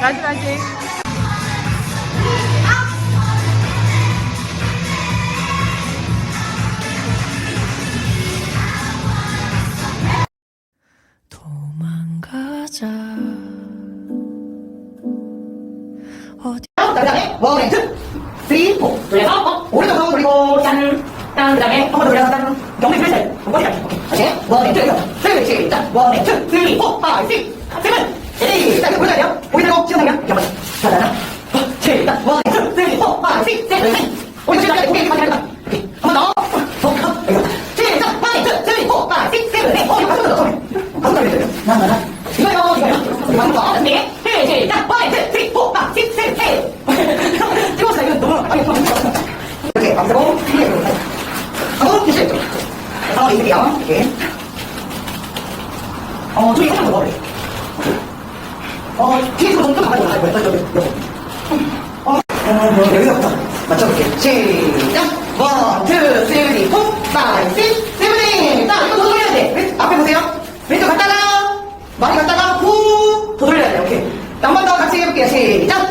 다시 다시. 도망가자 어디 그 다음에 원, 앤, 투, 쓰리, 포. 돌려서, 어, 오른쪽 손 돌리고, 짠, 짠, 그 다음에 한번더 돌려서, 짠. 경례 플레이 머리까지. 오케이. 원, 앤, 투. 쓰리. 원, 앤, 투, 쓰리, 포, 파이, 식, 세븐. 자, 자, 자. 어, 시작. 원, 앤, 투, 쓰리, 포, 파이, 식, 세븐. 오른쪽 시간 당겨. 오케이, 더. 어. 어. 네. 어 저기 한번 더 넣어볼래 어 뒤에서 좀좀 가만히 여기 어 어, 여기서부터 맞춰볼게 시작. 원, 투, 쓰리, 포, 파이, 식, 세븐, 에잇. 자 이거 더 돌려야 돼. 왼- 앞에 보세요. 왼쪽 갔다가 많이 갔다가 후 더 돌려야 돼. 오케이. 한번더 같이 해볼게요. 시작